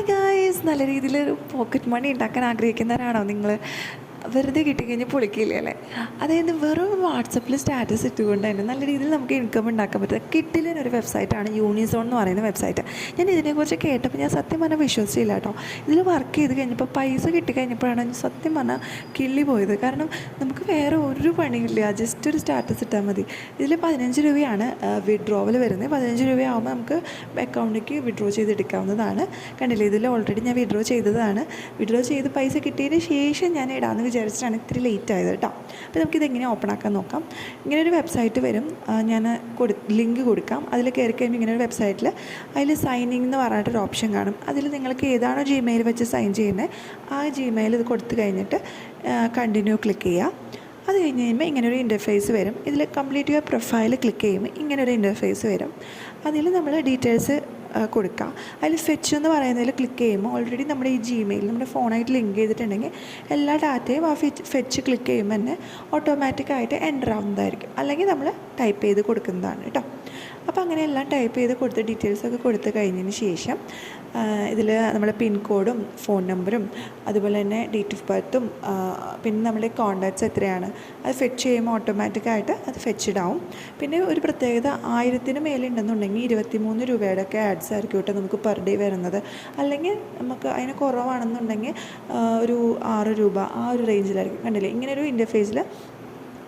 Hi guys നല്ല രീതിയിൽ ഒരു പോക്കറ്റ് മണി ഉണ്ടാക്കാൻ ആഗ്രഹിക്കുന്നവരാണോ നിങ്ങൾ? വെറുതെ കിട്ടിക്കഴിഞ്ഞാൽ പൊളിക്കില്ല അല്ലേ? അതായത് വെറും വാട്സപ്പിൽ സ്റ്റാറ്റസ് ഇട്ടുകൊണ്ട് തന്നെ നല്ല രീതിയിൽ നമുക്ക് ഇൻകം ഉണ്ടാക്കാൻ പറ്റും. കിട്ടിലൊരു വെബ്സൈറ്റാണ് യൂണിസോൺ എന്ന് പറയുന്ന വെബ്സൈറ്റ് ഞാൻ ഇതിനെക്കുറിച്ച് കേട്ടപ്പോൾ ഞാൻ സത്യം പറഞ്ഞാൽ വിശ്വസിച്ചില്ല കേട്ടോ. ഇതിൽ വർക്ക് ചെയ്ത് കഴിഞ്ഞപ്പോൾ പൈസ കിട്ടിക്കഴിഞ്ഞപ്പോഴാണ് ഞാൻ സത്യം പറഞ്ഞാൽ കിള്ളി പോയത്. കാരണം നമുക്ക് വേറെ ഒരു പണിയില്ല. ജസ്റ്റ് ഒരു സ്റ്റാറ്റസ് ഇട്ടാൽ മതി. ഇതിൽ പതിനഞ്ച് രൂപയാണ് വിഡ്രോവൽ വരുന്നത്. പതിനഞ്ച് രൂപയാകുമ്പോൾ നമുക്ക് അക്കൗണ്ടിലേക്ക് വിഡ്രോ ചെയ്തെടുക്കാവുന്നതാണ്. കണ്ടില്ലേ? ഇതിൽ ഓൾറെഡി ഞാൻ വിഡ്രോ ചെയ്തതാണ്. വിഡ്രോ ചെയ്ത് പൈസ കിട്ടിയതിന് ശേഷം ഞാൻ ഇടാമെന്ന് വിചാരിച്ചിട്ടാണ് ഇത്തിരി ലേറ്റ് ആയത് കേട്ടോ അപ്പോൾ നമുക്കിത് എങ്ങനെ ഓപ്പൺ ആക്കാൻ നോക്കാം. ഇങ്ങനെ ഒരു വെബ്സൈറ്റ് വരും. ഞാൻ കൊടു ലിങ്ക് കൊടുക്കാം. അതിൽ കയറി കഴിയുമ്പോൾ ഇങ്ങനെ ഒരു വെബ്സൈറ്റിൽ അതിൽ സൈനിങ് എന്ന് പറഞ്ഞിട്ടൊരു ഓപ്ഷൻ കാണും. അതിൽ നിങ്ങൾക്ക് ഏതാണോ ജിമെയിൽ വെച്ച് സൈൻ ചെയ്യുന്നത് ആ ജിമെയിൽ ഇത് കൊടുത്തു കഴിഞ്ഞിട്ട് കണ്ടിന്യൂ ക്ലിക്ക് ചെയ്യുക അത് കഴിഞ്ഞ് കഴിയുമ്പോൾ ഇങ്ങനെ ഒരു ഇന്റർഫേസ് വരും. ഇതിൽ കംപ്ലീറ്റ് യുവർ പ്രൊഫൈൽ ക്ലിക്ക് ചെയ്യുമ്പോൾ ഇങ്ങനെ ഒരു ഇന്റർഫേസ് വരും. അതിൽ നമ്മൾ ഡീറ്റെയിൽസ് കൊടുക്കുക അതിൽ ഫെച്ച് എന്ന് പറയുന്നതിൽ ക്ലിക്ക് ചെയ്യുമ്പോൾ ഓൾറെഡി നമ്മുടെ ഈ ജിമെയിൽ നമ്മുടെ ഫോണായിട്ട് ലിങ്ക് ചെയ്തിട്ടുണ്ടെങ്കിൽ എല്ലാ ഡാറ്റയും ആ ഫെച്ച് ഫെച്ച് ക്ലിക്ക് ചെയ്യുമ്പോൾ തന്നെ ഓട്ടോമാറ്റിക്കായിട്ട് എന്റർ ആവുന്നതായിരിക്കും. അല്ലെങ്കിൽ നമ്മൾ ടൈപ്പ് ചെയ്ത് കൊടുക്കുന്നതാണ് കേട്ടോ. അപ്പോൾ അങ്ങനെ എല്ലാം ടൈപ്പ് ചെയ്ത് കൊടുത്ത് ഡീറ്റെയിൽസൊക്കെ കൊടുത്ത് കഴിഞ്ഞതിന് ശേഷം ഇതിൽ നമ്മുടെ പിൻകോഡും ഫോൺ നമ്പറും അതുപോലെ തന്നെ ഡേറ്റ് ഓഫ് ബർത്തും പിന്നെ നമ്മുടെ കോണ്ടാക്ട്സ് എത്രയാണ് അത് ഫെച്ച് ചെയ്യുമ്പോൾ ഓട്ടോമാറ്റിക്കായിട്ട് അത് ഫെച്ച്ഡ് ആവും. പിന്നെ ഒരു പ്രത്യേകത ആയിരത്തിന് മേലുണ്ടെന്നുണ്ടെങ്കിൽ ഇരുപത്തിമൂന്ന് രൂപയുടെ ഒക്കെ ആഡ്സ് ആയിരിക്കും കേട്ടോ നമുക്ക് പെർ ഡേ വരുന്നത്. അല്ലെങ്കിൽ നമുക്ക് അതിന് കുറവാണെന്നുണ്ടെങ്കിൽ ഒരു ആറ് രൂപ ആ ഒരു റേഞ്ചിലായിരിക്കും കണ്ടില്ലേ? ഇങ്ങനെ ഒരു ഇന്റർഫേസിൽ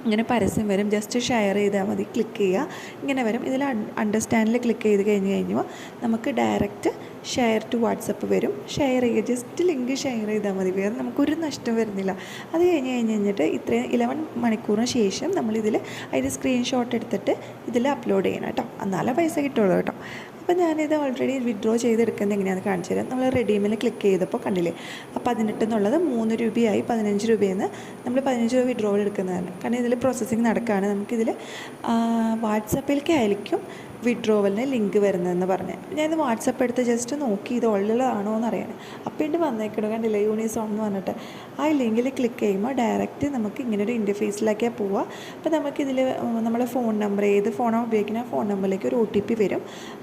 ഇങ്ങനെ പരസ്യം വരും. ജസ്റ്റ് ഷെയർ ചെയ്താൽ മതി. ക്ലിക്ക് ചെയ്യുക. ഇങ്ങനെ വരും. ഇതിൽ അണ്ടർസ്റ്റാൻഡിൽ ക്ലിക്ക് ചെയ്ത് കഴിഞ്ഞ് കഴിഞ്ഞാൽ നമുക്ക് ഡയറക്റ്റ് ഷെയർ ടു വാട്സപ്പ് വരും. ഷെയർ ചെയ്യുക. ജസ്റ്റ് ലിങ്ക് ഷെയർ ചെയ്താൽ മതി. വേറെ നമുക്കൊരു നഷ്ടം വരുന്നില്ല. അത് കഴിഞ്ഞ് കഴിഞ്ഞ് കഴിഞ്ഞിട്ട് ഇത്രയും ഇലവൻ മണിക്കൂറിന് ശേഷം നമ്മളിതിൽ അതിന്റെ സ്ക്രീൻഷോട്ട് എടുത്തിട്ട് ഇതിൽ അപ്ലോഡ് ചെയ്യണം കേട്ടോ. എന്നാലേ പൈസ കിട്ടുള്ളൂ കേട്ടോ. അപ്പോൾ ഞാനിത് ഓൾറെഡി വിഡ്രോ ചെയ്തെടുക്കുന്നത് എങ്ങനെയാണെന്ന് കാണിച്ചു തരാം. നമ്മൾ റെഡീമിൽ ക്ലിക്ക് ചെയ്തപ്പോൾ കണ്ടില്ലേ? അപ്പോൾ പതിനെട്ട് എന്നുള്ളത് മൂന്ന് രൂപയായി പതിനഞ്ച് രൂപയെന്ന് നമ്മൾ പതിനഞ്ച് രൂപ വിഡ്രോ എടുക്കുന്നതാണ്. കാരണം ഇതിൽ പ്രോസസ്സിങ് നടക്കുകയാണ് നമുക്കിതിൽ വാട്സപ്പിലേക്ക് ആയിരിക്കും വിഡ്രോവലിന് ലിങ്ക് വരുന്നതെന്ന് പറഞ്ഞ്. ഞാനിത് വാട്സപ്പ് എടുത്ത് ജസ്റ്റ് നോക്കി ഇത് ഉള്ളതാണോ എന്ന് അറിയാൻ അപ്പം എന്റെ വന്നേക്കണോ കണ്ടില്ല യൂണിസോൺ എന്ന് പറഞ്ഞിട്ട്. ആ ലിങ്കിൽ ക്ലിക്ക് ചെയ്യുമ്പോൾ ഡയറക്റ്റ് നമുക്ക് ഇങ്ങനെ ഒരു ഇന്റർഫേസിലേക്കാണ് പോവുക അപ്പോൾ നമുക്കിതിൽ നമ്മുടെ ഫോൺ നമ്പർ ഏത് ഫോണാണ് ഉപയോഗിക്കുന്ന ഫോൺ നമ്പറിലേക്ക് ഒരു ഒ ടി പി വരും.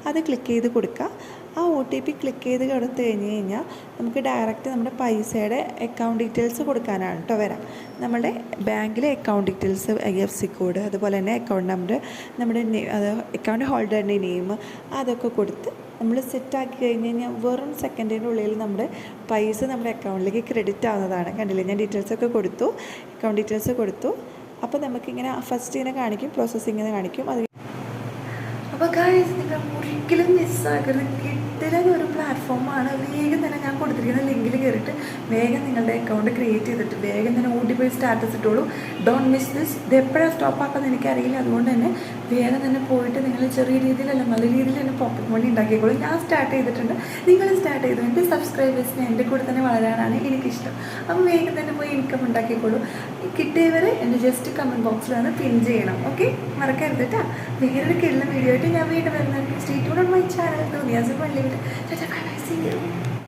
അത് ക്ലിക്ക് ചെയ്ത് കൊടുക്കുക ആ ഒ ടി പി ക്ലിക്ക് ചെയ്ത് കൊടുത്തു കഴിഞ്ഞ് കഴിഞ്ഞാൽ നമുക്ക് ഡയറക്റ്റ് നമ്മുടെ പൈസയുടെ അക്കൗണ്ട് ഡീറ്റെയിൽസ് കൊടുക്കാനാണ് കേട്ടോ വരാം. നമ്മുടെ ബാങ്കിലെ account details I F C code അതുപോലെ തന്നെ അക്കൗണ്ട് നമ്പർ നമ്മുടെ അത് അക്കൗണ്ട് ഹോൾഡറിന്റെ നെയിം അതൊക്കെ കൊടുത്ത് നമ്മൾ സെറ്റാക്കി കഴിഞ്ഞ് കഴിഞ്ഞാൽ വെറും സെക്കൻഡിന്റെ ഉള്ളിൽ നമ്മുടെ പൈസ നമ്മുടെ അക്കൗണ്ടിലേക്ക് ക്രെഡിറ്റ് ആവുന്നതാണ്. കണ്ടില്ലേ? ഞാൻ ഡീറ്റെയിൽസ് ഒക്കെ കൊടുത്തു. അക്കൗണ്ട് ഡീറ്റെയിൽസ് കൊടുത്തു. അപ്പോൾ നമുക്കിങ്ങനെ ഫസ്റ്റ് ഇങ്ങനെ കാണിക്കും പ്രോസസ്സിങ് കാണിക്കും. അത് അപ്പോൾ ഗായ്സ് നിങ്ങൾ ഒരിക്കലും മിസ്സാക്കരുത് കിട്ടലൻ ഒരു പ്ലാറ്റ്ഫോമാണ് വേഗം തന്നെ ഞാൻ കൊടുത്തിരിക്കുന്ന ലിങ്കിൽ കയറിയിട്ട് വേഗം നിങ്ങളുടെ അക്കൗണ്ട് ക്രിയേറ്റ് ചെയ്തിട്ട് വേഗം തന്നെ ഓടി പോയി സ്റ്റാറ്റസ് ഇട്ടോളൂ. ഡോണ്ട് മിസ് ദിസ് ഇത് എപ്പോഴാണ് സ്റ്റോപ്പ് ആക്കുന്നത് എനിക്കറിയില്ല. അതുകൊണ്ട് തന്നെ വേഗം തന്നെ പോയിട്ട് നിങ്ങൾ ചെറിയ രീതിയിലല്ല നല്ല രീതിയിൽ തന്നെ പോക്കറ്റ് മണി ഉണ്ടാക്കിക്കോളൂ. ഞാൻ സ്റ്റാർട്ട് ചെയ്തിട്ടുണ്ട്. നിങ്ങൾ സ്റ്റാർട്ട് ചെയ്തു എന്റെ സബ്സ്ക്രൈബേഴ്സിന് എന്റെ കൂടെ തന്നെ വളരാനാണ് എനിക്കിഷ്ടം. അപ്പം വേഗം തന്നെ പോയി ഇൻകം ഉണ്ടാക്കിക്കോളൂ. കിട്ടിയവരെ എന്റെ ജസ്റ്റ് കമന്റ് ബോക്സിൽ വന്ന് പിൻ ചെയ്യണം. ഓക്കെ മറക്കരുത് കേട്ടോ. വേറൊരു കിടന്ന വീഡിയോ ആയിട്ട് ഞാൻ വീണ്ടും വരുന്നത് സ്റ്റേറ്റ് ഓൺ മൈ ചാനൽ തോന്നിയാസ് പള്ളി 大家快来音